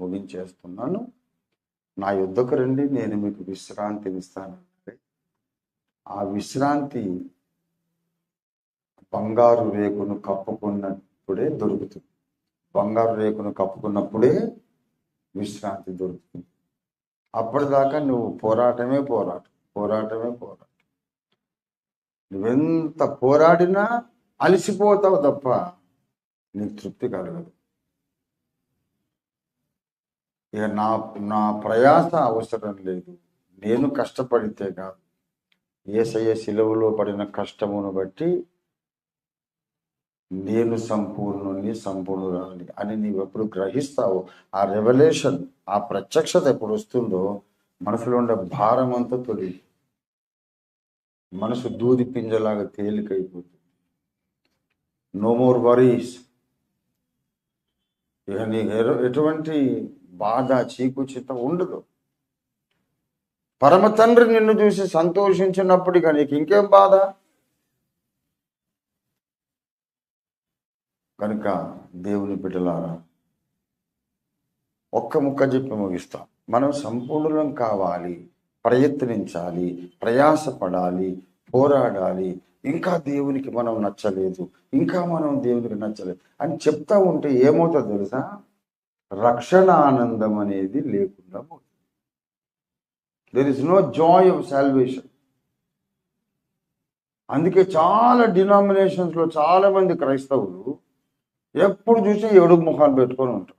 ముగించేస్తున్నాను. నా యుద్ధకు రండి నేను మీకు విశ్రాంతిని ఇస్తాను. ఆ విశ్రాంతి బంగారు రేకును కప్పుకున్నప్పుడే దొరుకుతుంది. బంగారు రేకును కప్పుకున్నప్పుడే విశ్రాంతి దొరుకుతుంది. అప్పటిదాకా నువ్వు పోరాటమే పోరాటం పోరాటమే పోరాటం. నువ్వెంత పోరాడినా అలసిపోతావు తప్ప నీకు తృప్తి కలగదు. ఇక నా నా ప్రయాస అవసరం లేదు. నేను కష్టపడితే కాదు. ఏసయ్య సెలవులో పడిన కష్టమును బట్టి నేను సంపూర్ణుని సంపూర్ణురాలి అని నీవు ఎప్పుడు గ్రహిస్తావు ఆ రెవల్యూషన్ ఆ ప్రత్యక్షత ఎప్పుడు వస్తుందో మనసులో ఉండే భారం అంతా తొలి మనసు దూది పింజలాగా తేలికైపోతుంది. నో మోర్ వరీస్ ఇక నీకు ఎటువంటి బాధ చీకుచిత ఉండదు. పరమ తండ్రి నిన్ను చూసి సంతోషించినప్పుడు నీకు ఇంకేం బాధ? కనుక దేవుని బిడ్డలారా ఒక్క ముక్క చెప్పి ముగిస్తాం. మనం సంపూర్ణం కావాలి ప్రయత్నించాలి ప్రయాసపడాలి పోరాడాలి. ఇంకా దేవునికి మనం నచ్చలేదు ఇంకా మనం దేవునికి నచ్చలేదు అని చెప్తా ఉంటే ఏమవుతుందో తెలుసా? రక్షణ ఆనందం అనేది లేకుండా పోతుంది. There is no joy of salvation అందుకే చాలా డినామినేషన్స్లో చాలామంది చాలా మంది క్రైస్తవులు ఎప్పుడు చూసి ఏడుగు ముఖాలు పెట్టుకొని ఉంటారు.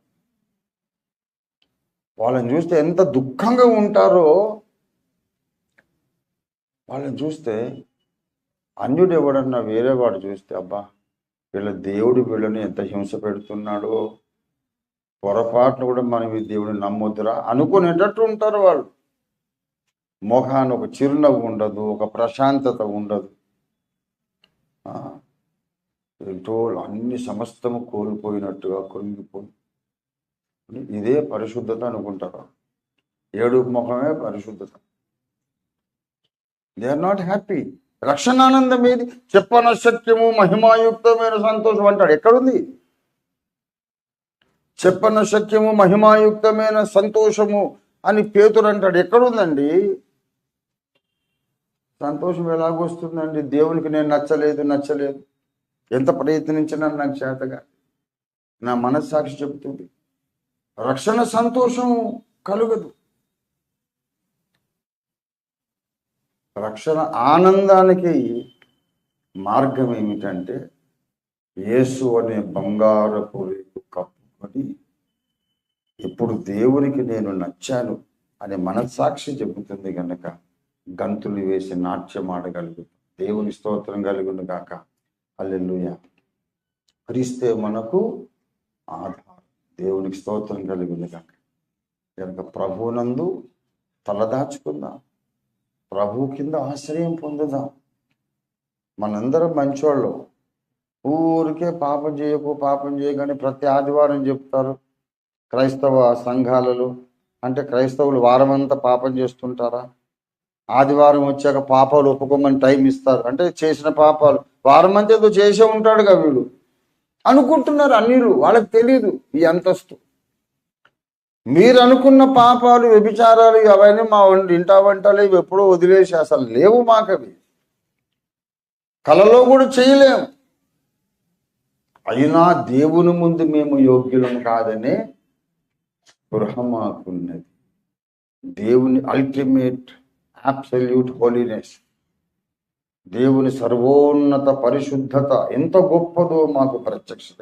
వాళ్ళని చూస్తే ఎంత దుఃఖంగా ఉంటారో వాళ్ళని చూస్తే అన్యుడు ఎవడన్నా వేరే వాడు చూస్తే అబ్బా వీళ్ళ దేవుడు వీళ్ళని ఎంత హింస పెడుతున్నాడో పొరపాటును కూడా మనం ఈ దేవుడిని నమ్మొద్దురా అనుకునేటట్టు ఉంటారు వాళ్ళు. మొహాన్ని ఒక చిరునవ్వు ఉండదు ఒక ప్రశాంతత ఉండదు. ఎంతో అన్ని సమస్తము కోల్పోయినట్టుగా కృంగిపోయి. ఇదే పరిశుద్ధత అనుకుంటారు ఏడు ముఖమే పరిశుద్ధత. దే ఆర్ నాట్ హ్యాపీ రక్షణానందం ఏది? చెప్పనశక్యము మహిమాయుక్తమైన సంతోషం అంటాడు. ఎక్కడుంది? చెప్పన సత్యము మహిమాయుక్తమైన సంతోషము అని పేతురు అంటాడు. ఎక్కడుందండి? సంతోషం ఎలాగొస్తుందండి దేవునికి నేను నచ్చలేదు నచ్చలేదు. ఎంత ప్రయత్నించినా నాకు చేతగా. నా మనస్సాక్షి చెబుతుంది. రక్షణ సంతోషం కలుగదు. రక్షణ ఆనందానికి మార్గం ఏమిటంటే యేసు అనే బంగారపు కాబట్టి ఇప్పుడు దేవునికి నేను నచ్చాను అనే మనస్సాక్షి చెబుతుంది కనుక గంతులు వేసి నాట్యం ఆడగలుగు. దేవుని స్తోత్రం కలుగును గాక. అల్లెలుయ క్రీస్తే మనకు ఆధారం. దేవునికి స్తోత్రం కలుగును గాక. కనుక ప్రభునందు తలదాచుకుందాం ప్రభు కింద ఆశ్రయం పొందుదాం. మనందరం మంచోళ్ళు. ఊరికే పాపం చేయకు పాపం చేయకని ప్రతి ఆదివారం చెప్తారు క్రైస్తవ సంఘాలలో. అంటే క్రైస్తవులు వారమంతా పాపం చేస్తుంటారా? ఆదివారం వచ్చాక పాపాలు ఒప్పుకోమని టైం ఇస్తారు. అంటే చేసిన పాపాలు. వారం అంతా ఏదో చేసే ఉంటాడుగా వీడు. అనుకుంటున్నారు అన్నిలు. వాళ్ళకి తెలియదు ఈ అంతస్తు. మీరు అనుకున్న పాపాలు వ్యభిచారాలు అవన్నీ మా వంట ఇంటా వంటలు ఇవి ఎప్పుడో వదిలేసి అసలు లేవు మాకవి. కలలో కూడా చేయలేము. అయినా దేవుని ముందు మేము యోగ్యులం కాదనే స్పృహ మాకున్నది దేవుని అల్టిమేట్ అబ్సల్యూట్ హోలీనెస్ దేవుని సర్వోన్నత పరిశుద్ధత ఎంత గొప్పదో మాకు ప్రత్యక్షత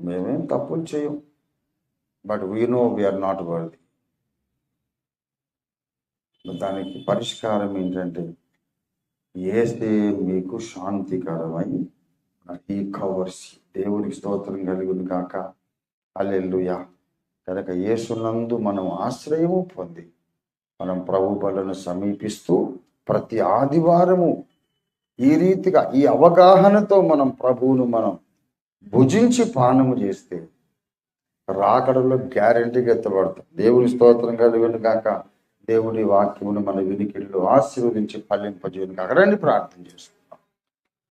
మేమేం తప్పులు చేయం. But we know we are not worthy దానికి పరిష్కారం ఏంటంటే ఏసే మీకు శాంతికరమై ఈ కవర్స్ దేవునికి స్తోత్రం కలుగును కాక అల్లెల్లుయా కనుక యేసునందు మనం ఆశ్రయము పొంది మనం ప్రభు బలను సమీపిస్తూ ప్రతి ఆదివారము ఈ రీతిగా ఈ అవగాహనతో మనం ప్రభువును మనం భుజించి పానము చేస్తే రాకడలో గ్యారంటీగా ఎత్తబడతాం. దేవుని స్తోత్రం కలిగిన కాక దేవుడి వాక్యమును మన వినికిడిలో ఆశీర్వదించి ఫలింపజేయను కాక రండి ప్రార్థన చేస్తాం.